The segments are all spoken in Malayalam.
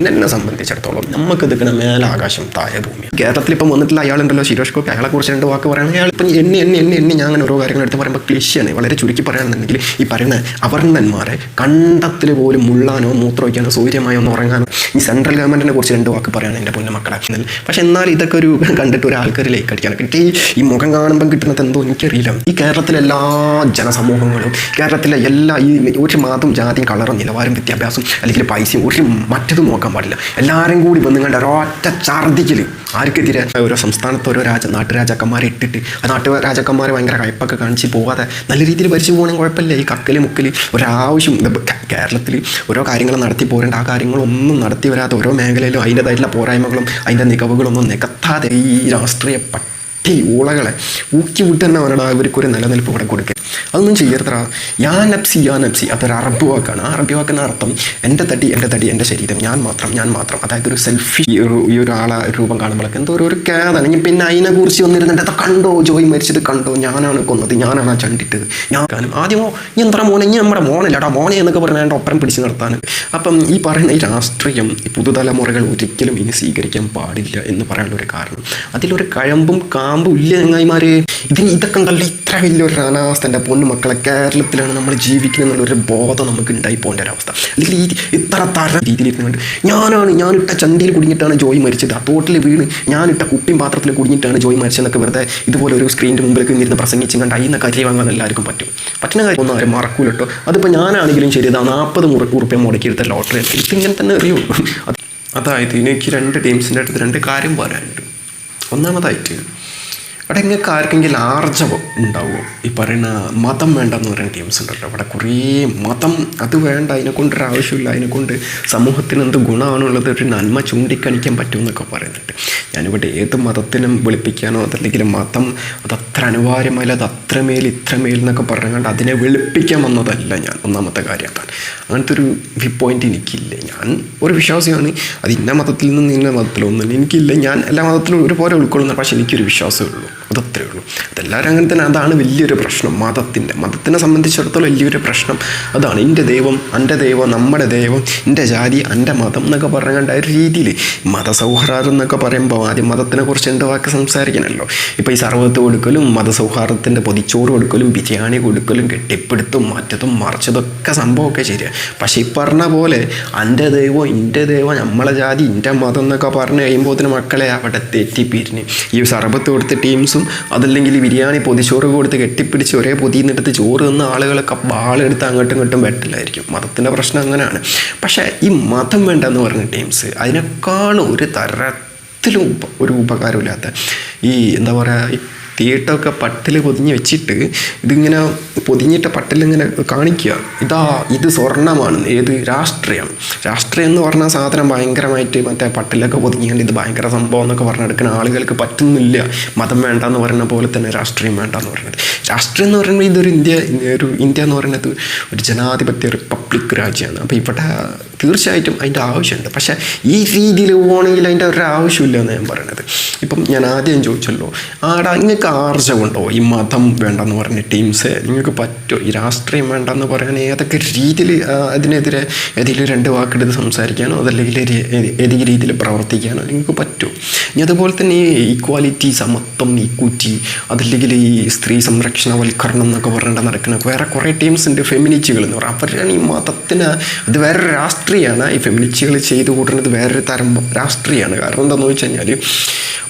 എന്നെ സംബന്ധിച്ചിടത്തോളം നമുക്ക് ഇതിക്കണ മേലെ ആകാശം താഴെ ഭൂമി കേരളത്തിൽ ഇപ്പം വന്നിട്ടുള്ള അയാളുണ്ടല്ലോ ശിരോഷ് കോപ്പി. അയാളെ കുറിച്ച് രണ്ട് വാക്ക് പറയുകയാണെങ്കിൽ അയാൾ ഇപ്പം എന്നെ എന്നെ എന്നെ എന്നെ ഞാൻ അങ്ങനെ ഓരോ കാര്യങ്ങൾ എടുത്ത് പറയുമ്പോൾ ക്ലിഷ്യാണ് വളരെ ചുരുക്കി പറയുകയാണെന്നുണ്ടെങ്കിൽ ഈ പറയുന്ന അവർണന്മാരെ കണ്ടത്തിൽ പോലും മുള്ളാനോ മൂത്രമൊഴിക്കാനോ സൗകര്യമായോ ഒന്ന് ഉറങ്ങാനോ ഈ സെൻട്രൽ ഗവൺമെന്റിനെ കുറിച്ച് രണ്ട് വാക്ക് പറയുകയാണ് എന്റെ പൊന്നു മക്കളെ. പക്ഷെ എന്നാൽ ഇതൊക്കെ ഒരു കണ്ടിട്ട് ഒരു ആൾക്കാർ ലൈക്ക് കിട്ടി ഈ മുഖം കാണുമ്പം കിട്ടുന്നത് എന്തോ എനിക്കറിയില്ല. ഈ കേരളത്തിലെ എല്ലാ ജനസമൂഹങ്ങളും കേരളത്തിലെ എല്ലാ ഈ ഒരു മതം ജാതിയും കളറും നിലവാരം വിദ്യാഭ്യാസം അല്ലെങ്കിൽ പൈസയും ഒരു മറ്റതും നോക്കാൻ പാടില്ല. എല്ലാവരും കൂടി ഇപ്പം നിങ്ങളുടെ ഒരൊറ്റ ഛർദിക്കൽ ആർക്കെതിരെ ഓരോ സംസ്ഥാനത്ത് ഓരോ രാജ നാട്ടുരാജാക്കന്മാരെ ഇട്ടിട്ട് ആ നാട്ടു രാജാക്കന്മാരെ ഭയങ്കര കയ്പൊക്കെ കാണിച്ച് പോകാതെ നല്ല രീതിയിൽ ഭരിച്ചു പോകണമെങ്കിൽ കുഴപ്പമില്ല. ഈ കക്കൽ മുക്കൽ ഒരാവശ്യം കേരളത്തിൽ ഓരോ കാര്യങ്ങൾ നടത്തി പോരേണ്ട. ആ കാര്യങ്ങളൊന്നും നടത്തി വരാതെ ഓരോ മേഖലയിലും അതിന്റെതായിട്ടുള്ള പോരായ്മകളും അതിന്റെ മികവുകളൊന്നും നികത്താതെ ഈ രാഷ്ട്രീയ പട്ടി ഊളകളെ ഊക്കി വിട്ട് തന്നെ അവരുടെ ഇവർക്കൊരു നിലനിൽപ്പ് ഇവിടെ കൊടുക്കുക അതൊന്നും ചെയ്യരുതടാ യാ നപ്സി യാ നപ്സി അതൊരു അറബ് വാക്കാണ്. ആ അറബി വാക്കുന്ന അർത്ഥം എന്റെ തടി എന്റെ തടി എന്റെ ശരീരം ഞാൻ മാത്രം ഞാൻ മാത്രം. അതായത് ഒരു സെൽഫി ഈ ഒരു ആളെ രൂപം കാണുമ്പോഴൊക്കെ എന്തോ ഒരു കേതാണ് ഇനി പിന്നെ അതിനെ കുറിച്ച് വന്നിരുന്നിട്ട് അത് കണ്ടോ ജോയി മരിച്ചത് കണ്ടോ? ഞാനാണ് കൊന്നത് ഞാനാണ് ആ ചണ്ടിട്ടത്. ഞാൻ ആദ്യമോ ഈ എന്താ മോനെ? ഇനി നമ്മുടെ മോനല്ലടാ മോനെ എന്നൊക്കെ പറഞ്ഞാൽ എന്റെ ഒപ്പരം പിടിച്ച് നിർത്താൻ. അപ്പം ഈ പറയുന്ന ഈ രാഷ്ട്രീയം പുതുതലമുറകൾ ഒരിക്കലും ഇനി സ്വീകരിക്കാൻ പാടില്ല എന്ന് പറയാനുള്ള ഒരു കാരണം. അതിലൊരു കഴമ്പും കാമ്പും ഇല്ല ചങ്ങായിമാരെ? ഇതിന് ഇതൊക്കെ ഉണ്ടല്ലോ ഇത്ര വലിയൊരു അനാവസ്ഥ എന്റെ പൊന്നു മക്കളെ കേരളത്തിലാണ് നമ്മൾ ജീവിക്കുന്നത് എന്നുള്ളൊരു ബോധം നമുക്ക് ഉണ്ടായി പോകേണ്ട അവസ്ഥ. അല്ലെങ്കിൽ ഈ ഇത്ര തര രീതിയിൽ ഇരുന്നുകൊണ്ട് ഞാനാണ് ഞാനിട്ട ചന്തിയിൽ കുടുങ്ങിയിട്ടാണ് ജോയി മരിച്ചത്. ആ തോട്ടിൽ വീണ് ഞാനിട്ട കുപ്പിയും പാത്രത്തിൽ കുടുങ്ങിയിട്ടാണ് ജോയി മരിച്ചതെന്നൊക്കെ വെറുതെ ഇതുപോലെ ഒരു സ്ക്രീനിന്റെ മുമ്പിലേക്ക് ഇരുന്ന് പ്രസംഗിച്ചും കണ്ട് അതിൽ കരി വാങ്ങാൻ എല്ലാവർക്കും പറ്റും. പറ്റുന്ന കാര്യം ഒന്നും ആരും മറക്കൂല കേട്ടോ. അതിപ്പോൾ ഞാനാണെങ്കിലും ശരി ഇതാ നാൽപ്പത് ഉറുപ്പ്യ മുടക്കിയെടുത്ത ലോട്ടറി ഇതിങ്ങനെ തന്നെ അറിയുള്ളൂ അത് അതായത് എനിക്ക് രണ്ട് ടീംസിന്റെ അടുത്ത് രണ്ട് കാര്യം പറയാനുണ്ട്. ഒന്നാമതായിട്ട് അവിടെ നിങ്ങൾക്ക് ആർക്കെങ്കിലും ആർജവം ഉണ്ടാവുമോ ഈ പറയുന്ന മതം വേണ്ടെന്ന് പറയുന്ന ടീംസ് ഉണ്ടല്ലോ. അവിടെ കുറേ മതം അത് വേണ്ട. അതിനെക്കൊണ്ടൊരു ആവശ്യമില്ല. അതിനെക്കൊണ്ട് സമൂഹത്തിന് എന്ത് ഗുണമാണുള്ളത്? ഒരു നന്മ ചൂണ്ടിക്കാണിക്കാൻ പറ്റുമെന്നൊക്കെ പറയുന്നുണ്ട്. ഞാനിവിടെ ഏത് മതത്തിനും വെളുപ്പിക്കാനോ അതല്ലെങ്കിൽ മതം അതത്ര അനിവാര്യമല്ല അത് അത്രമേൽ ഇത്രമേൽ എന്നൊക്കെ പറഞ്ഞുകൊണ്ട് അതിനെ വെളുപ്പിക്കാൻ വന്നതല്ല ഞാൻ. ഒന്നാമത്തെ കാര്യം അതാണ്. അങ്ങനത്തെ ഒരു വ്യൂ പോയിന്റ് എനിക്കില്ല. ഞാൻ ഒരു വിശ്വാസിയാണ്. അത് ഇന്ന മതത്തിൽ നിന്ന് ഇന്ന മതത്തിലൊന്നും എനിക്കില്ല. ഞാൻ എല്ലാ മതത്തിലും ഒരുപോലെ ഉൾക്കൊള്ളുന്ന പക്ഷേ എനിക്കൊരു വിശ്വാസമേ ഉള്ളൂ. അതത്രേ ഉള്ളൂ. അതെല്ലാവരും അങ്ങനെ തന്നെ അതാണ് വലിയൊരു പ്രശ്നം. മതത്തിന്റെ മതത്തിനെ സംബന്ധിച്ചിടത്തോളം വലിയൊരു പ്രശ്നം. അതാണ് എന്റെ ദൈവം എന്റെ ദൈവം നമ്മുടെ ദൈവം എന്റെ ജാതി എന്റെ മതം എന്നൊക്കെ പറഞ്ഞുകൊണ്ട് ആ ഒരു രീതിയിൽ മതസൗഹാർദ്ദം എന്നൊക്കെ പറയുമ്പോൾ ആദ്യം മതത്തിനെ കുറിച്ച് വാക്ക് സംസാരിക്കണമല്ലോ. ഇപ്പോൾ ഈ സർവത്ത് കൊടുക്കലും മതസൗഹാർദ്ദത്തിന്റെ പൊതിച്ചോറ് കൊടുക്കലും ബിരിയാണി കൊടുക്കലും കെട്ടിപ്പിടുത്തും മറ്റതും മറിച്ചതൊക്കെ സംഭവമൊക്കെ ശരിയാണ് പക്ഷേ ഈ പറഞ്ഞ പോലെ എന്റെ ദൈവം എന്റെ ദൈവം നമ്മളെ ജാതി എന്റെ മതം എന്നൊക്കെ പറഞ്ഞ് കഴിയുമ്പോൾ മക്കളെ അവിടെ തെറ്റിപ്പിരിഞ്ഞ്. ഈ സർബത്ത് കൊടുത്ത ടീംസും അതല്ലെങ്കിൽ ബിരിയാണി പൊതിച്ചോറ് കൊടുത്ത് കെട്ടിപ്പിടിച്ച് ഒരേ പൊതിയെന്നെടുത്ത് ചോറ് തന്ന ആളുകളൊക്കെ ആളെടുത്ത് അങ്ങോട്ടും ഇങ്ങോട്ടും വെട്ടില്ലായിരിക്കും മതത്തിന്റെ പ്രശ്നം അങ്ങനെയാണ്. പക്ഷേ ഈ മതം വേണ്ട എന്ന് പറഞ്ഞ ടീംസ് അതിനേക്കാളും ഒരു തരത്തിലും ഒരു ഉപകാരമില്ലാത്ത ഈ എന്താ പറയുക ഈ തീട്ടമൊക്കെ പട്ടിൽ പൊതിഞ്ഞ് വെച്ചിട്ട് ഇതിങ്ങനെ പൊതിഞ്ഞിട്ട പട്ടിലിങ്ങനെ കാണിക്കുക. ഇതാ ഇത് സ്വർണമാണ് ഏത് രാഷ്ട്രീയം. രാഷ്ട്രീയം എന്ന് പറഞ്ഞാൽ സാധനം ഭയങ്കരമായിട്ട് മറ്റേ പട്ടിലൊക്കെ പൊതിഞ്ഞുകൊണ്ട് ഇത് ഭയങ്കര സംഭവം എന്നൊക്കെ പറഞ്ഞെടുക്കുന്ന ആളുകൾക്ക് പറ്റുന്നില്ല. മതം വേണ്ട എന്ന് പറയുന്ന പോലെ തന്നെ രാഷ്ട്രീയം വേണ്ട എന്ന് പറയുന്നത്. രാഷ്ട്രീയം എന്ന് പറയുമ്പോൾ ഇതൊരു ഇന്ത്യ ഒരു ഇന്ത്യ എന്ന് പറയുന്നത് ഒരു ജനാധിപത്യ റിപ്പബ്ലിക് രാജ്യമാണ്. അപ്പോൾ ഇവിടെ തീർച്ചയായിട്ടും അതിന്റെ ആവശ്യമുണ്ട്. പക്ഷേ ഈ രീതിയിൽ പോകണമെങ്കിൽ അതിന്റെ ഒരു ആവശ്യമില്ല എന്ന് ഞാൻ പറയുന്നത്. ഇപ്പം ഞാൻ ആദ്യം ചോദിച്ചല്ലോ ആടാ നിങ്ങൾക്ക് ആർജവുണ്ടോ? ഈ മതം വേണ്ടെന്ന് പറഞ്ഞ ടീംസ് നിങ്ങൾക്ക് പറ്റുമോ ഈ രാഷ്ട്രീയം വേണ്ടെന്ന് പറയാൻ ഏതൊക്കെ രീതിയിൽ അതിനെതിരെ ഏതെങ്കിലും രണ്ട് വാക്കെടുത്ത് സംസാരിക്കാനോ അതല്ലെങ്കിൽ ഏതെങ്കിലും രീതിയിൽ പ്രവർത്തിക്കാനോ നിങ്ങൾക്ക് പറ്റുമോ ഇനി അതുപോലെ തന്നെ ഈക്വാലിറ്റി സമത്വം ഈക്വിറ്റി അതല്ലെങ്കിൽ ഈ സ്ത്രീ സംരക്ഷണവൽക്കരണം എന്നൊക്കെ പറഞ്ഞിട്ട് നടക്കുന്ന വേറെ കുറേ ടീംസ് ഉണ്ട് ഫെമിനിച്ചുകൾ എന്ന് പറയാം. അവരാണ് ഈ മതത്തിന് അത് വേറെ രാഷ്ട്രീയമാണ് ഈ ഫെമിനിറ്റികൾ ചെയ്തു കൂട്ടുന്നത് വേറൊരു തരം രാഷ്ട്രീയമാണ് കാരണം എന്താണെന്ന് വെച്ച് കഴിഞ്ഞാൽ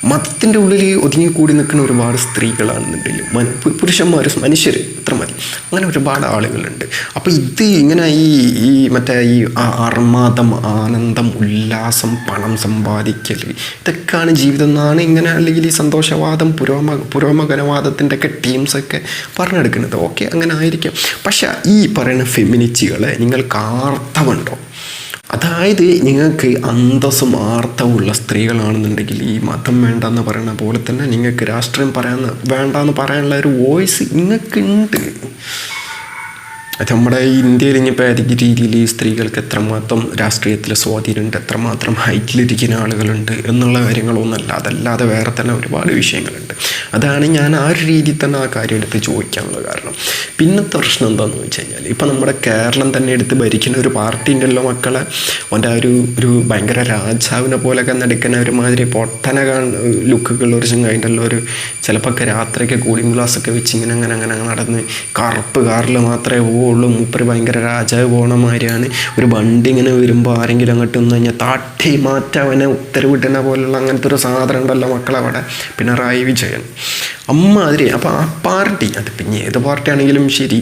മതത്തിന്റെ ഉള്ളിൽ ഒതുങ്ങിക്കൂടി നിൽക്കുന്ന ഒരുപാട് സ്ത്രീകളാണെന്നുണ്ടെങ്കിൽ മന പുരുഷന്മാർ മനുഷ്യർ ഇത്ര മതി. അങ്ങനെ ഒരുപാട് ആളുകളുണ്ട്. അപ്പോൾ ഇത് ഇങ്ങനെ ഈ ഈ മറ്റേ ഈ അർമാദം ആനന്ദം ഉല്ലാസം പണം സമ്പാദിക്കൽ ഇതൊക്കെയാണ് ജീവിതം എന്നാണ് ഇങ്ങനെ അല്ലെങ്കിൽ ഈ സന്തോഷവാദം പുരോമ പുരോഗമനവാദത്തിന്റെ ഒക്കെ ടീംസൊക്കെ പറഞ്ഞെടുക്കുന്നത്. ഓക്കെ അങ്ങനെ ആയിരിക്കും. പക്ഷേ ഈ പറയുന്ന ഫെമിനിറ്റികൾ നിങ്ങൾക്ക് ആർത്തവുണ്ടോ അതായത് നിങ്ങൾക്ക് അന്തസ്സും ആർത്തവുമുള്ള സ്ത്രീകളാണെന്നുണ്ടെങ്കിൽ ഈ മതം വേണ്ട എന്ന് പറയുന്ന പോലെ തന്നെ നിങ്ങൾക്ക് രാഷ്ട്രീയം പറയാൻ വേണ്ട എന്ന് പറയാനുള്ള ഒരു വോയിസ് നിങ്ങൾക്കുണ്ട്. നമ്മുടെ ഇന്ത്യയിൽ ഇനിയിപ്പോൾ ഏതെങ്കിലും രീതിയിൽ സ്ത്രീകൾക്ക് എത്രമാത്രം രാഷ്ട്രീയത്തിൽ സ്വാധീനമുണ്ട് എത്രമാത്രം ഹൈറ്റിലിരിക്കുന്ന ആളുകളുണ്ട് എന്നുള്ള കാര്യങ്ങളൊന്നുമല്ല. അതല്ലാതെ വേറെ തന്നെ ഒരുപാട് വിഷയങ്ങളുണ്ട്. അതാണ് ഞാൻ ആ ഒരു രീതിയിൽ തന്നെ ആ കാര്യം എടുത്ത് ചോദിക്കാനുള്ള കാരണം. പിന്നത്തെ പ്രശ്നം എന്താണെന്ന് വെച്ച് കഴിഞ്ഞാൽ ഇപ്പം നമ്മുടെ കേരളം തന്നെ എടുത്ത് ഭരിക്കുന്ന ഒരു പാർട്ടി ഉണ്ടല്ലോ മക്കളെ. അവന്റെ ഒരു ഒരു ഭയങ്കര രാജാവിനെ പോലെയൊക്കെ നടക്കുന്ന ഒരുമാതിരി പൊട്ടന ലുക്കുള്ള ഒരു ചങ്ങായിണ്ടല്ലോ ഒരു ചിലപ്പോൾ ഒക്കെ രാത്രിയൊക്കെ കൂളിംഗ് ഗ്ലാസ് ഒക്കെ വെച്ച് ഇങ്ങനെ അങ്ങനെ അങ്ങനെ നടന്ന് കറുപ്പ് കാറിൽ മാത്രമേ പോവുള്ളൂ മൂപ്പര് ഭയങ്കര രാജാവ് പോണ മാതിരിയാണ് ഒരു വണ്ടി ഇങ്ങനെ വരുമ്പോൾ ആരെങ്കിലും അങ്ങോട്ട് വന്നു കഴിഞ്ഞാൽ താട്ടി മാറ്റവനെ ഉത്തരവിടുന്ന പോലുള്ള അങ്ങനത്തെ ഒരു സാധനം ഉണ്ടല്ലോ മക്കളവിടെ. പിണറായി വിജയൻ. അമ്മാതിരി. അപ്പോൾ ആ പാർട്ടി അത് പിന്നെ ഏത് പാർട്ടി ആണെങ്കിലും ശരി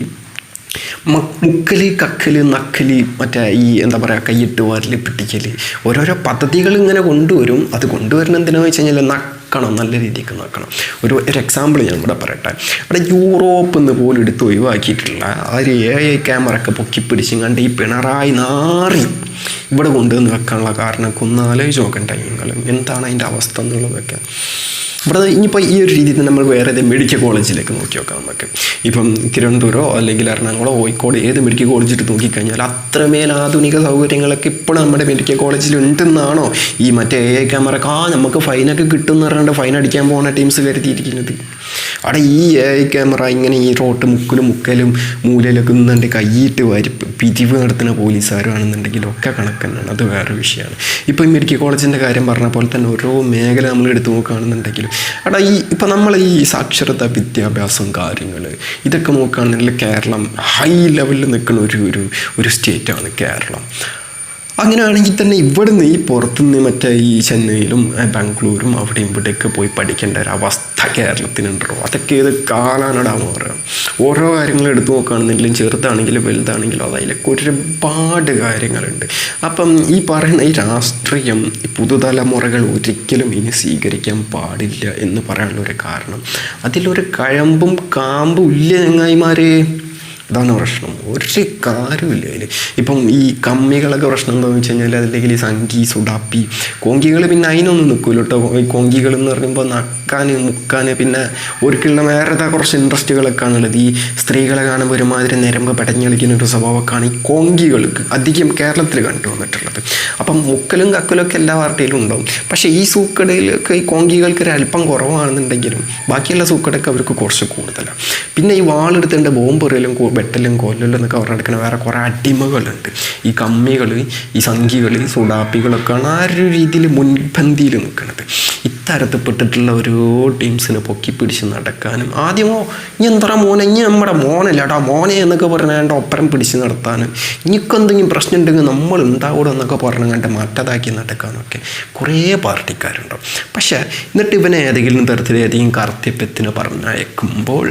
മുക്കൽ കക്കൽ നക്കൽ മറ്റേ ഈ എന്താ പറയുക കൈയിട്ട് വരൽ പിട്ടിക്കൽ ഓരോരോ പദ്ധതികൾ ഇങ്ങനെ കൊണ്ടുവരും. അത് കൊണ്ടുവരുന്ന എന്തിനാണെന്ന് വെച്ച് കഴിഞ്ഞാൽ നക്കണം നല്ല രീതിക്ക് നോക്കണം. ഒരു ഒരു എക്സാമ്പിൾ ഞാൻ ഇവിടെ പറയട്ടെ. അവിടെ യൂറോപ്പ് എന്ന് പോലും എടുത്ത് ഒഴിവാക്കിയിട്ടുള്ള ആ ഒരു എ ഐ ക്യാമറ ഒക്കെ പൊക്കി പിടിച്ചും കണ്ട് ഈ പിണറായി നാറി ഇവിടെ കൊണ്ടുവന്ന് വെക്കാനുള്ള കാരണമൊക്കെ ഒന്ന് ആലോചിച്ച് നോക്കണ്ടേ നിങ്ങൾ എന്താണ് അതിന്റെ അവസ്ഥ എന്നുള്ളതൊക്കെ. ഇവിടെ ഇനിയിപ്പോൾ ഈ ഒരു രീതിയിൽ നമ്മൾ വേറെ ഏതെങ്കിലും മെഡിക്കൽ കോളേജിലേക്ക് നോക്കി നോക്കാം നമുക്ക്. ഇപ്പം തിരുവനന്തപുരമോ അല്ലെങ്കിൽ എറണാകുളമോ കോഴിക്കോട് ഏത് മെഡിക്കൽ കോളേജിൽ നോക്കിക്കഴിഞ്ഞാൽ അത്രമേൽ ആധുനിക സൗകര്യങ്ങളൊക്കെ ഇപ്പോഴും നമ്മുടെ മെഡിക്കൽ കോളേജിൽ ഉണ്ടെന്നാണോ ഈ മറ്റേ എ ഐ ക്യാമറ ആ നമുക്ക് ഫൈനൊക്കെ കിട്ടും എന്ന് പറഞ്ഞിട്ട് ഫൈൻ അടിക്കാൻ പോകുന്ന ടീംസ് കരുതിയിരിക്കുന്നത്. അവിടെ ഈ എ ഐ ക്യാമറ ഇങ്ങനെ ഈ റോട്ട് മുക്കിലും മുക്കലും മൂലയിലൊക്കെ നിന്നുണ്ട് കൈയിട്ട് വരി പിരിവ് നടത്തുന്ന പോലീസുകാരാണെന്നുണ്ടെങ്കിലും ഒക്കെ കണക്ക് അത് വേറെ വിഷയമാണ്. ഇപ്പോൾ ഈ മെഡിക്കൽ കോളേജിന്റെ കാര്യം പറഞ്ഞ പോലെ തന്നെ ഓരോ മേഖല നമ്മൾ എടുത്തു നോക്കുകയാണെന്നുണ്ടെങ്കിലും അവിടെ ഈ ഇപ്പം നമ്മൾ ഈ സാക്ഷരത വിദ്യാഭ്യാസം കാര്യങ്ങൾ ഇതൊക്കെ നോക്കുകയാണെന്നുണ്ടെങ്കിൽ കേരളം ഹൈ ലെവലിൽ നിൽക്കുന്ന ഒരു ഒരു ഒരു സ്റ്റേറ്റാണ് കേരളം. അങ്ങനെയാണെങ്കിൽ തന്നെ ഇവിടുന്ന് ഈ പുറത്തുനിന്ന് മറ്റേ ഈ ചെന്നൈയിലും ബാംഗ്ലൂരും അവിടെയും ഇവിടെയൊക്കെ പോയി പഠിക്കേണ്ട ഒരു അവസ്ഥ കേരളത്തിനുണ്ടോ അതൊക്കെ ഇത് കാലാനടാ മാറുക. ഓരോ കാര്യങ്ങൾ എടുത്തു നോക്കുകയാണെന്നുണ്ടെങ്കിലും ചെറുതാണെങ്കിലും വലുതാണെങ്കിലും അതിലൊക്കെ ഒരുപാട് കാര്യങ്ങളുണ്ട്. അപ്പം ഈ പറയുന്ന ഈ രാഷ്ട്രീയം പുതുതലമുറകൾ ഒരിക്കലും ഇനി സ്വീകരിക്കാൻ പാടില്ല എന്ന് പറയാനുള്ള ഒരു കാരണം. അതിലൊരു കഴമ്പും കാമ്പും ഇല്ല ചങ്ങായിമാരെ. ഇതാണ് പ്രശ്നം. ഒരു കാര്യമില്ല അതിൽ ഇപ്പം ഈ കമ്മികളൊക്കെ പ്രശ്നം എന്താണെന്ന് വെച്ച് കഴിഞ്ഞാൽ അല്ലെങ്കിൽ ഈ സംഗി സുഡാപ്പി കോങ്കികൾ പിന്നെ അതിനൊന്നും നിൽക്കില്ല കേട്ടോ. കോങ്കികൾ എന്ന് പറയുമ്പോൾ നക്കാൻ മുക്കാൻ പിന്നെ ഒരിക്കലുള്ള വേറെ കുറച്ച് ഇൻട്രസ്റ്റുകളൊക്കെ ആണുള്ളത്. ഈ സ്ത്രീകളെ കാണുമ്പോൾ ഒരുമാതിരി നിരമ്പ് പടഞ്ഞളിക്കുന്ന ഒരു സ്വഭാവമൊക്കെയാണ് ഈ കോങ്കികൾക്ക് അധികം കേരളത്തിൽ കണ്ടു വന്നിട്ടുള്ളത്. അപ്പം മുക്കലും കക്കലും ഒക്കെ എല്ലാ പാർട്ടിയിലും ഉണ്ടാവും. പക്ഷേ ഈ സൂക്കടയിലൊക്കെ ഈ കോങ്കികൾക്ക് ഒരു അല്പം കുറവാണെന്നുണ്ടെങ്കിലും ബാക്കിയുള്ള സൂക്കടയൊക്കെ അവർക്ക് കുറച്ച് കൂടുതലാണ്. പിന്നെ ഈ വാളെടുത്തേണ്ട ബോംബെറിയലും വെട്ടലും കൊല്ലലും എന്നൊക്കെ പറഞ്ഞ് നടക്കുന്ന വേറെ കുറേ അടിമകളുണ്ട്. ഈ കമ്മികൾ ഈ സംഖികൾ സുഡാപ്പികളൊക്കെ സുഡാപ്പികളൊക്കെയാണ് ആ ഒരു രീതിയിൽ മുൻപന്തിയിൽ നിൽക്കുന്നത്. ഇത്തരത്തിൽപ്പെട്ടിട്ടുള്ള ഓരോ ടീംസിനെ പൊക്കി പിടിച്ച് നടക്കാനും. ആദ്യമോ ഇനി എന്താ മോനെ? ഇനി നമ്മുടെ മോനല്ലടാ മോനെ എന്നൊക്കെ പറഞ്ഞു എന്റെ ഒപ്പരം പിടിച്ച് നടത്താനും. ഇനിക്കെന്തെങ്കിലും പ്രശ്നം ഉണ്ടെങ്കിൽ നമ്മൾ ഉണ്ടാവൂടെ എന്നൊക്കെ പറഞ്ഞു കണ്ട് മറ്റതാക്കി നടക്കാനൊക്കെ കുറേ പാർട്ടിക്കാരുണ്ടാവും. പക്ഷേ എന്നിട്ട് ഇവനെ ഏതെങ്കിലും തരത്തിൽ ഏതെങ്കിലും കർത്തവ്യത്തിന് പറഞ്ഞയക്കുമ്പോൾ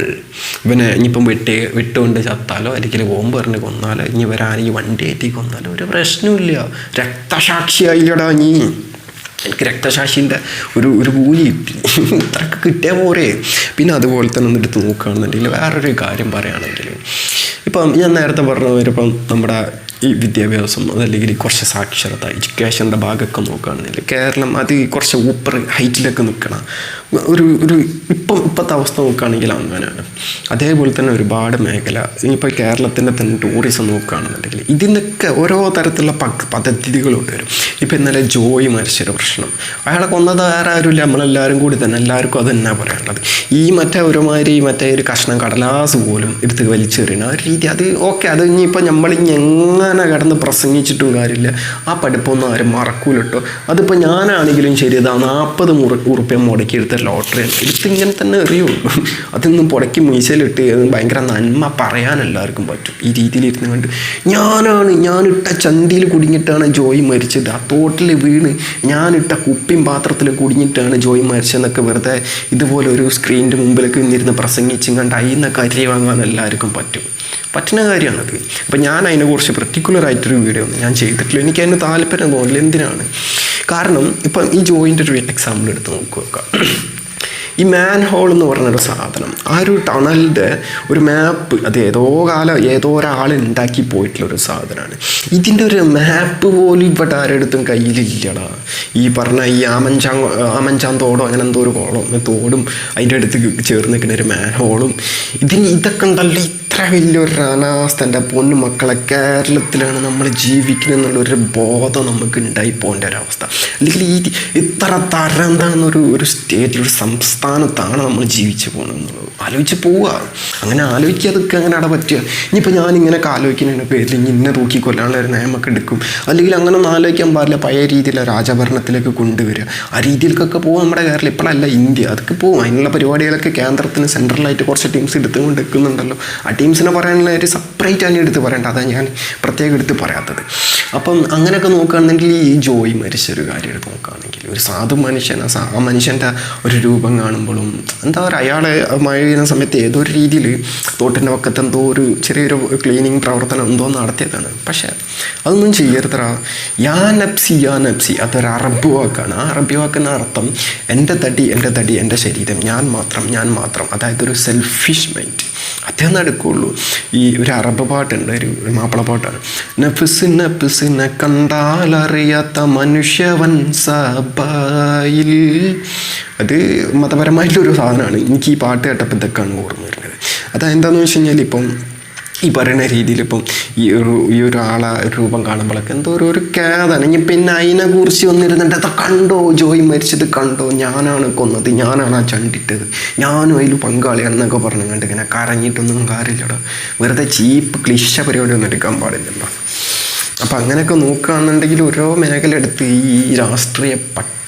ഇവനെ ഇനിയിപ്പം വെട്ടി വിട്ടുകൊണ്ട് ചത്താലോ അല്ലെങ്കിൽ ബോംബ് പറഞ്ഞ് കൊന്നാലോ ഇനി വരാനെങ്കിൽ വണ്ടി ഏറ്റി കൊന്നാലോ ഒരു പ്രശ്നമില്ല രക്തസാക്ഷിയായില്ലടാ നീ. എനിക്ക് രക്തസാക്ഷിന്റെ ഒരു ഒരു കൂലി കിട്ടി. ഇത്രയൊക്കെ കിട്ടിയാൽ പോരേ. പിന്നെ അതുപോലെ തന്നെ എന്നിട്ട് നോക്കുകയാണെന്നുണ്ടെങ്കിൽ വേറൊരു കാര്യം പറയുകയാണെങ്കിൽ ഇപ്പം ഞാൻ നേരത്തെ പറഞ്ഞ ഇപ്പം നമ്മുടെ ഈ വിദ്യാഭ്യാസം അതല്ലെങ്കിൽ കുറച്ച് സാക്ഷരത എഡ്യൂക്കേഷന്റെ ഭാഗമൊക്കെ നോക്കുകയാണെന്നുണ്ടെങ്കിൽ കേരളം അത് കുറച്ച് ഊപ്പർ ഹൈറ്റിലൊക്കെ നിൽക്കണം. ഒരു ഒരു ഇപ്പം ഇപ്പോഴത്തെ അവസ്ഥ നോക്കുകയാണെങ്കിൽ അങ്ങനെയാണ്. അതേപോലെ തന്നെ ഒരുപാട് മേഖല ഇനിയിപ്പോൾ കേരളത്തിന്റെ തന്നെ ടൂറിസം നോക്കുകയാണെന്നുണ്ടെങ്കിൽ ഇതിനൊക്കെ ഓരോ തരത്തിലുള്ള പക് പദ്ധതികളുണ്ട് വരും. ഇപ്പം ഇന്നലെ ജോയി മരിച്ചൊരു പ്രശ്നം. അയാളെ കൊന്നത് വേറെ നമ്മളെല്ലാവരും കൂടി തന്നെ എല്ലാവർക്കും അത് തന്നെ പറയാനുള്ളത്. ഈ മറ്റേ ഒരുമാതിരി മറ്റേ ഒരു കഷ്ണം കടലാസ് പോലും എടുത്ത് വലിച്ചെറിയണ ആ രീതി അത് ഓക്കെ അത് ഇനിയിപ്പോൾ നമ്മൾ ഇനി എങ്ങനെ കിടന്ന് പ്രസംഗിച്ചിട്ടും കാര്യമില്ല. ആ പഠിപ്പൊന്നും ആരും മറക്കൂലട്ടോ അതിപ്പോൾ ഞാനാണെങ്കിലും ശരി ഇതാ നാൽപ്പത് മുറ ഉറുപ്പ്യം മുടക്കി ലോട്ടറിയാണ് എടുത്ത് ഇങ്ങനെ തന്നെ എറിയുള്ളൂ അതൊന്നും പുടക്കി മീശയിലിട്ട് ഭയങ്കര നന്മ പറയാൻ എല്ലാവർക്കും പറ്റും. ഈ രീതിയിലിരുന്ന് കണ്ട്. ഞാനാണ് ഞാനിട്ട ചന്തിയിൽ കുടുങ്ങിയിട്ടാണ് ജോയി മരിച്ചത്. ആ തോട്ടിൽ വീണ് ഞാനിട്ട കുപ്പിയും പാത്രത്തിൽ കുടുങ്ങിയിട്ടാണ് ജോയി മരിച്ചതെന്നൊക്കെ വെറുതെ ഇതുപോലെ ഒരു സ്ക്രീനിന്റെ മുമ്പിലൊക്കെ നിന്നിരുന്ന് പ്രസംഗിച്ചും കണ്ട് അതിന്ന് കരി വാങ്ങാൻ എല്ലാവർക്കും പറ്റും. പറ്റുന്ന കാര്യമാണത് അപ്പം ഞാൻ അതിനെക്കുറിച്ച് പെർട്ടിക്കുലർ ആയിട്ടൊരു വീഡിയോ ഒന്നും ഞാൻ ചെയ്തിട്ടില്ല. എനിക്ക് അതിന് താല്പര്യം തോന്നില്ല. എന്തിനാണ്? കാരണം ഇപ്പം ഈ ജോയിന്റെ ഒരു എക്സാമ്പിൾ എടുത്ത് നോക്കുക ഈ മാൻ ഹോൾ എന്ന് പറഞ്ഞൊരു സാധനം. ആ ഒരു ടണലിന്റെ ഒരു മാപ്പ് അത് ഏതോ കാലം ഏതോ ഒരാൾ ഉണ്ടാക്കി പോയിട്ടുള്ള ഒരു സാധനമാണ്. ഇതിന്റെ ഒരു മാപ്പ് പോലും ഇവിടെ ആരെടുത്തും കയ്യിലില്ലടാ. ഈ പറഞ്ഞ ഈ ആമഞ്ചാൻ ആമഞ്ചാൻ തോടോ അങ്ങനെ എന്തോ ഒരു കോളം തോടും അതിന്റെ അടുത്ത് ചേർന്ന് നിൽക്കുന്ന ഒരു മാൻ ഹോളും ഇതിന് ഇതൊക്കെ ഉണ്ടല്ലോ ഇത്ര വലിയൊരു അനാസ്ഥ എന്റെ പൊന്നു മക്കളെ കേരളത്തിലാണ് നമ്മൾ ജീവിക്കുന്നത് എന്നുള്ളൊരു ബോധം നമുക്ക് ഉണ്ടായി പോകേണ്ട ഒരവസ്ഥ അല്ലെങ്കിൽ ഈ ഇത്ര തരം താന്നൊരു ഒരു സ്റ്റേറ്റിൽ ഒരു സംസ്ഥാനത്താണ് നമ്മൾ ജീവിച്ചു പോകുന്നത് എന്നുള്ളത്. ആലോചിച്ച് പോവുക. അങ്ങനെ ആലോചിക്കാതൊക്കെ അങ്ങനെ അവിടെ പറ്റുക ഇനിയിപ്പോൾ ഞാനിങ്ങനെയൊക്കെ ആലോചിക്കുന്നതിന്റെ പേരിൽ ഇനി ഇന്നെ തൂക്കി കൊല്ലാനുള്ള ഒരു നയമൊക്കെ എടുക്കും. അല്ലെങ്കിൽ അങ്ങനെ ഒന്നും ആലോചിക്കാൻ പാടില്ല പഴയ രീതിയിലെ രാജഭരണത്തിലേക്ക് കൊണ്ടുവരിക. ആ രീതിയിലേക്കൊക്കെ പോകും നമ്മുടെ കേരളം. ഇപ്പോഴല്ല ഇന്ത്യ. അതൊക്കെ പോകും അതിനുള്ള പരിപാടികളൊക്കെ കേന്ദ്രത്തിന് സെൻട്രലായിട്ട് കുറച്ച് ടീംസ് എടുത്തുകൊണ്ട് നിൽക്കുന്നുണ്ടല്ലോ. ആ ടീംസിനെ പറയാനുള്ള ഒരു സെപ്പറേറ്റ് തന്നെ എടുത്ത് പറയേണ്ട. അതാണ് ഞാൻ പ്രത്യേകം എടുത്ത് പറയാത്തത്. അപ്പം അങ്ങനെയൊക്കെ നോക്കുകയാണെങ്കിൽ ഈ ജോയി മരിച്ച ഒരു കാര്യം എടുത്ത് നോക്കുകയാണെങ്കിൽ ഒരു സാധു മനുഷ്യൻ ആ ആ മനുഷ്യന്റെ ഒരു രൂപം കാണുമ്പോഴും എന്താ പറയുക അയാളെ മഴ പെയ്യുന്ന സമയത്ത് ഏതോ ഒരു രീതിയിൽ തോട്ടിന്റെ പക്കത്ത് എന്തോ ഒരു ചെറിയൊരു ക്ലീനിങ് പ്രവർത്തനം എന്തോ നടത്തിയതാണ്. പക്ഷേ അതൊന്നും ചെയ്യരുത്ര യാ നബ്സി യാ നബ്സി അതൊരു അറബ് വാക്കാണ്. ആ അറബി വാക്കിന് അർത്ഥം എന്റെ തടി എന്റെ തടി എന്റെ ശരീരം ഞാൻ മാത്രം ഞാൻ മാത്രം. അതായത് ഒരു സെൽഫിഷ് മൈൻഡ് അതേ നടക്കുള്ളൂ ഈ ഒരു അറബ് പാട്ടുണ്ട് ഒരു മാപ്പിള പാട്ടാണ്. നഫ്സ് കണ്ടാലറിയാത്ത മനുഷ്യവൻ സബായിൽ. അത് മതപരമായിട്ടുള്ളൊരു സാധനമാണ്. എനിക്ക് ഈ പാട്ട് കേട്ടപ്പോൾ ഇതൊക്കെയാണ് ഓർമ്മ വരുന്നത്. അതെന്താണെന്ന് വെച്ച് കഴിഞ്ഞാൽ ഇപ്പം ഈ പറയുന്ന രീതിയിൽ ഇപ്പം ഈ ഒരു ഈ ഒരാളെ രൂപം കാണുമ്പോഴൊക്കെ എന്തോ ഒരു ഒരു കേതാണ് ഇനി പിന്നെ അതിനെ കുറിച്ച് വന്നിരുന്നിട്ട് അത് കണ്ടോ? ജോയി മരിച്ചത് കണ്ടോ? ഞാനാണ് കൊന്നത്. ഞാനാണ് ആ ചണ്ടിട്ടത്. ഞാനും അതിൽ പങ്കാളിയാണെന്നൊക്കെ പറഞ്ഞു കണ്ട് ഇങ്ങനെ കരഞ്ഞിട്ടൊന്നും കാര്യമില്ലടോ. വെറുതെ ചീപ്പ് ക്ലിശ പരിപാടി ഒന്നും എടുക്കാൻ പാടില്ലല്ലോ. അപ്പം അങ്ങനെയൊക്കെ നോക്കുകയാണെന്നുണ്ടെങ്കിൽ ഓരോ മേഖല എടുത്ത് ഈ രാഷ്ട്രീയ പട്ടി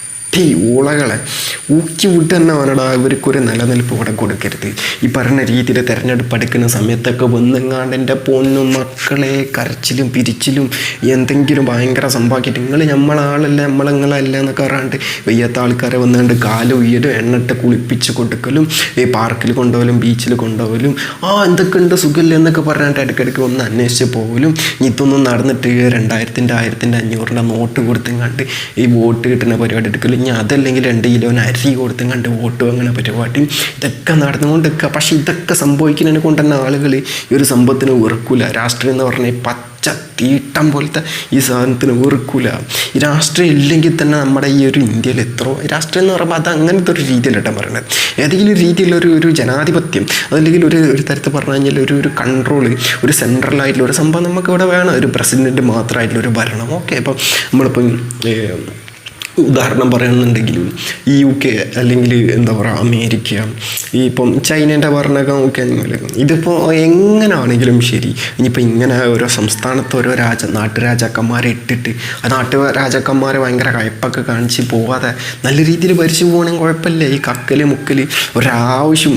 ഊളകളെ ഊക്കി വിട്ട് തന്നെ വേണടാ ഇവർക്കൊരു നിലനിൽപ്പ് ഇവിടെ കൊടുക്കരുത്. ഈ പറഞ്ഞ രീതിയിൽ തിരഞ്ഞെടുപ്പ് എടുക്കുന്ന സമയത്തൊക്കെ വന്നെങ്ങാണ്ട് എന്റെ പൊന്നും മക്കളെ കരച്ചിലും പിരിച്ചിലും എന്തെങ്കിലും ഭയങ്കര സംഭവിക്കിട്ട് നിങ്ങൾ നമ്മളാളല്ല നമ്മളങ്ങളല്ല എന്നൊക്കെ പറയാണ്ട് വയ്യാത്ത ആൾക്കാരെ വന്നുകൊണ്ട് കാൽ ഉയരും എണ്ണിട്ട് കുളിപ്പിച്ച് കൊടുക്കലും ഈ പാർക്കിൽ കൊണ്ടുപോകലും ബീച്ചിൽ കൊണ്ടുപോകലും ആ എന്തൊക്കെ ഉണ്ട് സുഖമില്ല എന്നൊക്കെ പറഞ്ഞിട്ട് ഇടയ്ക്കിടയ്ക്ക് ഒന്ന് അന്വേഷിച്ച് പോകലും. ഇതൊന്നും നടന്നിട്ട് രണ്ടായിരത്തിന്റെ ആയിരത്തിന്റെ അഞ്ഞൂറിന്റെ നോട്ട് കൊടുത്തെങ്ങാണ്ട് ഈ വോട്ട് കിട്ടുന്ന പരിപാടി എടുക്കലും. ഇനി അതല്ലെങ്കിൽ രണ്ട് കിലോന് അരി കൊടുത്തും കണ്ട് വോട്ട് അങ്ങനെ പരിപാടി ഇതൊക്കെ നടന്നുകൊണ്ടിരിക്കുക പക്ഷേ ഇതൊക്കെ സംഭവിക്കുന്നതിനെ കൊണ്ട് തന്നെ ആളുകൾ ഈ ഒരു സംഭവത്തിന് വെറുക്കില്ല രാഷ്ട്രീയം എന്ന് പറഞ്ഞാൽ പച്ച തീട്ടം പോലത്തെ ഈ സാധനത്തിന് വെറുക്കില്ല ഈ രാഷ്ട്രീയം ഇല്ലെങ്കിൽ തന്നെ നമ്മുടെ ഈ ഒരു ഇന്ത്യയിൽ എത്രയോ രാഷ്ട്രീയം എന്ന് പറയുമ്പോൾ അത് അങ്ങനത്തെ ഒരു രീതിയിലട്ടോ പറയുന്നത് ഏതെങ്കിലും രീതിയിലൊരു ഒരു ജനാധിപത്യം അതല്ലെങ്കിൽ ഒരു ഒരു തരത്തിൽ പറഞ്ഞു കഴിഞ്ഞാൽ ഒരു ഒരു കൺട്രോൾ ഒരു സെൻട്രൽ ആയിട്ടുള്ള ഒരു സംഭവം നമുക്ക് ഇവിടെ വേണം. ഒരു പ്രസിഡന്റ് മാത്രമായിട്ടുള്ള ഒരു ഭരണം. ഓക്കെ അപ്പം നമ്മളിപ്പം ഉദാഹരണം പറയുന്നുണ്ടെങ്കിൽ ഈ യു കെ അല്ലെങ്കിൽ എന്താ പറയുക അമേരിക്ക ഈ ഇപ്പം ചൈനേന്റെ ഭരണകം ഒക്കെ ഇതിപ്പോൾ എങ്ങനെയാണെങ്കിലും ശരി ഇനിയിപ്പോൾ ഇങ്ങനെ ഓരോ സംസ്ഥാനത്ത് ഓരോ രാജ നാട്ടുരാജാക്കന്മാരെ ഇട്ടിട്ട് ആ നാട്ടു രാജാക്കന്മാരെ ഭയങ്കര കയ്പൊക്കെ കാണിച്ച് പോവാതെ നല്ല രീതിയിൽ ഭരിച്ചു പോകണമെങ്കിൽ കുഴപ്പമില്ല. ഈ കക്കൽ മുക്കൽ ഒരാവശ്യം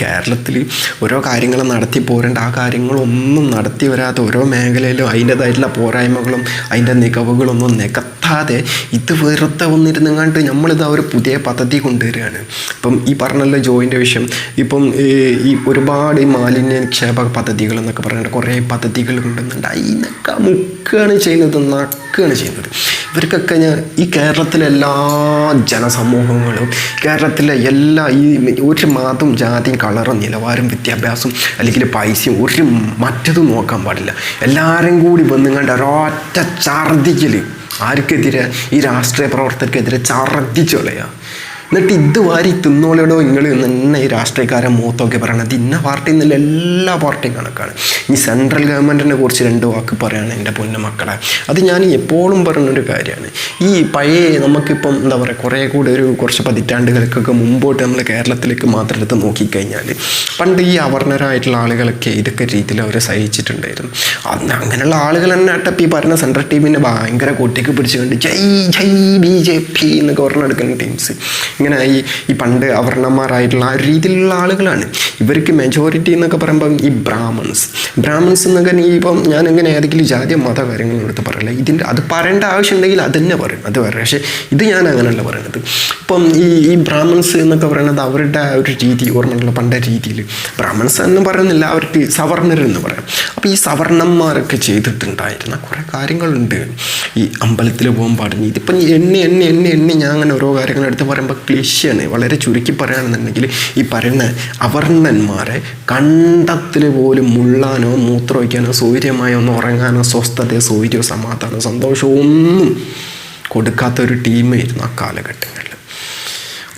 കേരളത്തിൽ ഓരോ കാര്യങ്ങൾ നടത്തി പോരേണ്ട ആ കാര്യങ്ങളൊന്നും നടത്തി വരാതെ ഓരോ മേഖലയിലും അതിന്റെതായിട്ടുള്ള പോരായ്മകളും അതിന്റെ മികവുകളൊന്നും നികത്താതെ ഇത് വെറുതെ വന്നിരുന്നെങ്ങാണ്ട് നമ്മളിത് ആ ഒരു പുതിയ പദ്ധതി കൊണ്ടുവരികയാണ്. ഇപ്പം ഈ പറഞ്ഞല്ലോ ജോയിന്റെ വിഷയം. ഇപ്പം ഈ ഈ ഒരുപാട് ഈ മാലിന്യ നിക്ഷേപ പദ്ധതികൾ എന്നൊക്കെ പറഞ്ഞിട്ട് കുറേ പദ്ധതികൾ കൊണ്ടുവന്നുണ്ട് അതിനൊക്കെ മുക്കുകയാണ് ചെയ്യുന്നത് നക്കുകയാണ് ചെയ്യുന്നത്. ഇവർക്കൊക്കെ ഞാൻ ഈ കേരളത്തിലെ എല്ലാ ജനസമൂഹങ്ങളും കേരളത്തിലെ എല്ലാ ഈ ഒരു മതം ജാതിയും കളറും നിലവാരം വിദ്യാഭ്യാസം അല്ലെങ്കിൽ പൈസയും ഒരു മറ്റതും നോക്കാൻ പാടില്ല. എല്ലാവരും കൂടി വന്നുകൊണ്ട് ഒരൊറ്റ ഛർദിക്കൽ ആർക്കെതിരെ ഈ രാഷ്ട്രീയ പ്രവർത്തകർക്കെതിരെ ചർദ്ദിച്ചു കളയുക എന്നിട്ട് ഇത് വാരി തിന്നോളടോ. നിങ്ങൾ തന്നെ ഈ രാഷ്ട്രീയക്കാരെ മൂത്തൊക്കെ പറയണത് ഇന്ന പാർട്ടി എന്നല്ല എല്ലാ പാർട്ടിയും കണക്കാണ്. ഈ സെൻട്രൽ ഗവൺമെന്റിനെ കുറിച്ച് രണ്ട് വാക്ക് പറയുകയാണ് എന്റെ പൊന്നു മക്കളെ. അത് ഞാൻ എപ്പോഴും പറയുന്നൊരു കാര്യമാണ്. ഈ പഴയ നമുക്കിപ്പം എന്താ പറയുക കുറേ കൂടെ ഒരു കുറച്ച് പതിറ്റാണ്ടുകൾക്കൊക്കെ മുമ്പോട്ട് നമ്മൾ കേരളത്തിലേക്ക് മാത്രം എടുത്ത് നോക്കിക്കഴിഞ്ഞാൽ പണ്ട് ഈ അവർണരായിട്ടുള്ള ആളുകളൊക്കെ ഇതൊക്കെ രീതിയിൽ അവരെ സഹിച്ചിട്ടുണ്ടായിരുന്നു. അന്ന് അങ്ങനെയുള്ള ആളുകൾ തന്നെ ആട്ടപ്പം ഈ പറയുന്ന സെൻട്രൽ ടീമിനെ ഭയങ്കര കൊട്ടിക്ക് പിടിച്ചുകൊണ്ട് ജയ് ജയ് ബി ജെ പി എന്നൊക്കെ പറഞ്ഞെടുക്കുന്ന ടീംസ്. ഇങ്ങനെ ഈ ഈ പണ്ട് അവർണന്മാരായിട്ടുള്ള ആ രീതിയിലുള്ള ആളുകളാണ്. ഇവർക്ക് മെജോറിറ്റി എന്നൊക്കെ പറയുമ്പം ഈ ബ്രാഹ്മൺസ്. ബ്രാഹ്മൺസ് എന്നൊക്കെ ഈ ഇപ്പം ഞാൻ ഇങ്ങനെ ഏതെങ്കിലും ജാതി മത കാര്യങ്ങളും എടുത്ത് പറയില്ല ഇതിന്റെ അത് പറയേണ്ട ആവശ്യമുണ്ടെങ്കിൽ അത് തന്നെ പറയും അത് പറയും. പക്ഷേ ഇത് ഞാൻ അങ്ങനെയല്ല പറയുന്നത് ഇപ്പം ഈ ഈ ബ്രാഹ്മൺസ് എന്നൊക്കെ പറയുന്നത് അവരുടെ ഒരു രീതി ഓർമ്മയുള്ള പണ്ട രീതിയിൽ. ബ്രാഹ്മൺസ് എന്ന് പറയുന്നില്ല അവർക്ക് സവർണർ എന്ന് പറയാം. അപ്പോൾ ഈ സവർണന്മാരൊക്കെ ചെയ്തിട്ടുണ്ടായിരുന്ന കുറേ കാര്യങ്ങളുണ്ട്. ഈ അമ്പലത്തിൽ പോകാൻ പാടില്ല. ഇതിപ്പം എണ്ണി എണ്ണി എണ്ണി എണ്ണി ഞാൻ അങ്ങനെ ഓരോ കാര്യങ്ങൾ എടുത്ത് പറയുമ്പോൾ ക്ലിഷ്യാണ് വളരെ ചുരുക്കി പറയുകയാണെന്നുണ്ടെങ്കിൽ ഈ പറയുന്ന അവർണന്മാരെ കണ്ടത്തിൽ പോലും മുള്ളാനോ മൂത്രമൊഴിക്കാനോ സൗകര്യമായോ ഒന്ന് ഉറങ്ങാനോ സ്വസ്ഥതയോ സൗകര്യമോ സമാധാനമോ സന്തോഷമോ ഒന്നും കൊടുക്കാത്ത ഒരു ടീമായിരുന്നു ആ കാലഘട്ടങ്ങളിൽ.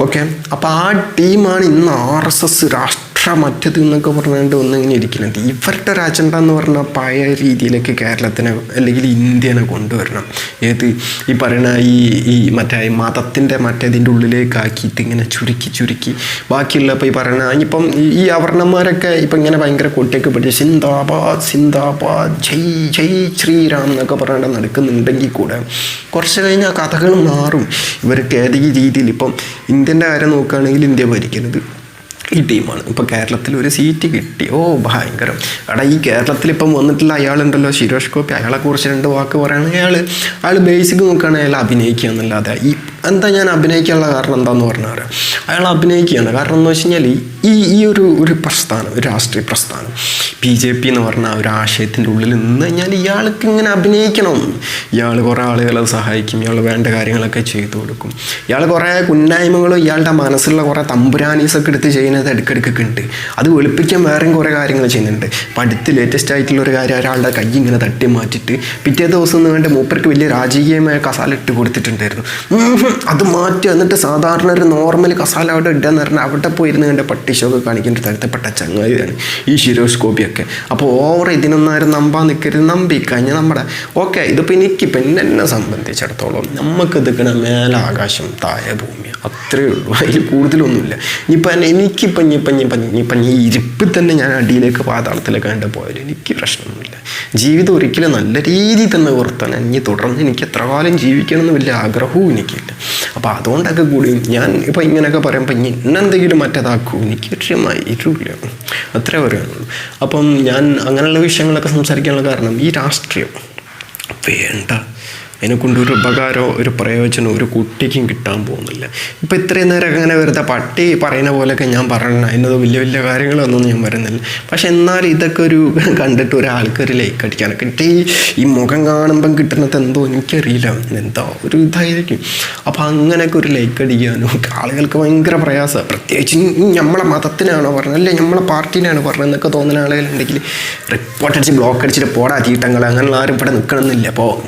ഓക്കെ അപ്പോൾ ആ ടീമാണ് ഇന്ന് ആർ എസ് എസ് രാഷ്ട്രീയ മറ്റത് എന്നൊക്കെ പറഞ്ഞുകൊണ്ട് ഒന്നിങ്ങനെ ഇരിക്കുന്നത് ഇവരുടെ ഒരു അജണ്ട എന്ന് പറഞ്ഞാൽ പഴയ രീതിയിലേക്ക് കേരളത്തിനെ അല്ലെങ്കിൽ ഇന്ത്യനെ കൊണ്ടുവരണം. ഏത് ഈ പറയുന്ന ഈ ഈ മറ്റേ മതത്തിന്റെ മറ്റേതിന്റെ ഉള്ളിലേക്ക് ആക്കിയിട്ട് ഇങ്ങനെ ചുരുക്കി ചുരുക്കി. ബാക്കിയുള്ള ഇപ്പോൾ ഈ പറയുന്ന ഇപ്പം ഈ- അവർണന്മാരൊക്കെ ഇപ്പം ഇങ്ങനെ ഭയങ്കര കൊട്ടിയൊക്കെ പിടിച്ച് സിന്ദാബാദ് സിന്ദാബാദ് ജയ് ജയ് ശ്രീരാം എന്നൊക്കെ പറഞ്ഞിട്ട് നടക്കുന്നുണ്ടെങ്കിൽ കൂടെ കുറച്ച് കഴിഞ്ഞാൽ കഥകൾ മാറും. ഇവർക്ക് ഏതെങ്കിലും രീതിയിൽ ഇപ്പം ഇന്ത്യന്റെ കാര്യം നോക്കുകയാണെങ്കിൽ ഇന്ത്യ ഭരിക്കുന്നത് ഈ ടീമാണ് ഇപ്പോൾ കേരളത്തിൽ ഒരു സീറ്റ് കിട്ടി. ഓ ഭയങ്കരം. എടാ ഈ കേരളത്തിൽ ഇപ്പം വന്നിട്ടുള്ള അയാളുണ്ടല്ലോ ശിരോഷ് കോപ്പി അയാളെ കുറിച്ച് രണ്ട് വാക്ക് പറയുകയാണെങ്കിൽ അയാൾ അയാൾ ബേസിക് നോക്കുകയാണെങ്കിൽ അയാൾ അഭിനയിക്കുക എന്നല്ലാതെ ഈ എന്താ ഞാൻ അഭിനയിക്കാനുള്ള കാരണം എന്താന്ന് പറഞ്ഞാൽ അയാൾ അഭിനയിക്കുകയാണ്. കാരണം എന്ന് വെച്ച് കഴിഞ്ഞാൽ ഈ ഈ ഒരു ഒരു പ്രസ്ഥാനം ഒരു രാഷ്ട്രീയ പ്രസ്ഥാനം ബി ജെ പി എന്ന് പറഞ്ഞ ഒരു ആശയത്തിന്റെ ഉള്ളിൽ നിന്ന് കഴിഞ്ഞാൽ ഇയാൾക്ക് ഇങ്ങനെ അഭിനയിക്കണം. ഇയാൾ കുറേ ആളുകളെ സഹായിക്കും. ഇയാൾ വേണ്ട കാര്യങ്ങളൊക്കെ ചെയ്തു കൊടുക്കും. ഇയാൾ കുറേ കുന്നായ്മകളും ഇയാളുടെ മനസ്സിലുള്ള കുറേ തമ്പുരാനീസൊക്കെ എടുത്ത് ചെയ്യുന്നത് ഇടയ്ക്കിടയ്ക്കൊക്കെ ഉണ്ട്. അത് വെളുപ്പിക്കാൻ വേറെയും കുറേ കാര്യങ്ങൾ ചെയ്യുന്നുണ്ട്. അപ്പം അടുത്ത് ലേറ്റസ്റ്റ് ആയിട്ടുള്ള ഒരു കാര്യം ഒരാളുടെ കൈ ഇങ്ങനെ തട്ടി മാറ്റിയിട്ട് പിറ്റേ ദിവസം വേണ്ട മൂപ്പർക്ക് വലിയ രാജകീയമായ കസാല ഇട്ട് കൊടുത്തിട്ടുണ്ടായിരുന്നു. അത് മാറ്റി എന്നിട്ട് സാധാരണ ഒരു നോർമൽ കസാല അവിടെ ഇടാന്ന് പറഞ്ഞാൽ അവിടെ പോയിരുന്ന് കണ്ട പട്ടിഷൊക്കെ കാണിക്കേണ്ട തരത്തിൽപ്പെട്ട ചങ്ങാതിയാണ് ഈ ശിരോസ്കോപ്പി ഒക്കെ അപ്പോൾ ഓവർ ഇതിനൊന്നും ആരും നമ്പാൻ നിൽക്കരുത് നമ്പി കഴിഞ്ഞാൽ നമ്മുടെ ഓക്കെ ഇതിപ്പോൾ എനിക്കിപ്പോൾ എന്നെ എന്നെ സംബന്ധിച്ചിടത്തോളം നമുക്ക് ഇതൊക്കെ മേലെ ആകാശം താഴെ ഭൂമി അത്രേ ഉള്ളൂ. അതിൽ കൂടുതലൊന്നുമില്ല. ഇനിയിപ്പോൾ എനിക്ക് എനിക്കിപ്പം ഇനിയിപ്പം ഇനിയിപ്പം ഇനിയിപ്പം ഈ ഇരിപ്പിൽ തന്നെ ഞാൻ അടിയിലേക്ക് പാതാളത്തിലേക്ക് കണ്ട് പോയാലും എനിക്ക് പ്രശ്നമൊന്നുമില്ല. ജീവിതം ഒരിക്കലും നല്ല രീതിയിൽ തന്നെ ഓർത്താൻ ഇനി തുടർന്ന് എനിക്ക് എത്ര കാലം ജീവിക്കണമെന്ന് വലിയ ആഗ്രഹവും എനിക്കില്ല. അപ്പോൾ അതുകൊണ്ടൊക്കെ കൂടി ഞാൻ ഇപ്പം ഇങ്ങനെയൊക്കെ പറയുമ്പോൾ ഇനി എന്നെന്തെങ്കിലും മറ്റേതാക്കൂ. എനിക്ക് ലക്ഷ്യമായിട്ടില്ല അത്രേ പറയാനുള്ളൂ അപ്പം ഞാൻ അങ്ങനെയുള്ള വിഷയങ്ങളൊക്കെ സംസാരിക്കാനുള്ള കാരണം ഈ രാഷ്ട്രീയം. വേണ്ട. അതിനെക്കൊണ്ട് ഒരു ഉപകാരമോ ഒരു പ്രയോജനമോ ഒരു കുട്ടിക്കും കിട്ടാൻ പോകുന്നില്ല. ഇപ്പം ഇത്രയും നേരം അങ്ങനെ വെറുതെ പട്ടി പറയുന്ന പോലെയൊക്കെ ഞാൻ പറയണം എന്നത് വലിയ വലിയ കാര്യങ്ങളൊന്നും ഞാൻ പറയുന്നില്ല. പക്ഷെ എന്നാൽ ഇതൊക്കെ ഒരു കണ്ടിട്ട് ഒരാൾക്ക് ഒരു ലൈക്ക് അടിക്കാനൊക്കെ കിട്ടി. ഈ മുഖം കാണുമ്പം കിട്ടുന്നത് എന്തോ എനിക്കറിയില്ല. എന്തോ ഒരു ഇതായിരിക്കും. അപ്പം അങ്ങനെയൊക്കെ ഒരു ലൈക്ക് അടിക്കാനും ആളുകൾക്ക് ഭയങ്കര പ്രയാസമാണ്. പ്രത്യേകിച്ച് നമ്മളെ മതത്തിനാണോ പറഞ്ഞത്? അല്ലെ നമ്മളെ പാർട്ടീനാണ് പറഞ്ഞത് എന്നൊക്കെ തോന്നുന്ന ആളുകളുണ്ടെങ്കിൽ റിപ്പോർട്ട് അടിച്ച് ബ്ലോക്ക് അടിച്ചിട്ട് പോടാ തീട്ടങ്ങൾ അങ്ങനെയുള്ള ആരും ഇവിടെ നിൽക്കണമെന്നില്ല അപ്പോൾ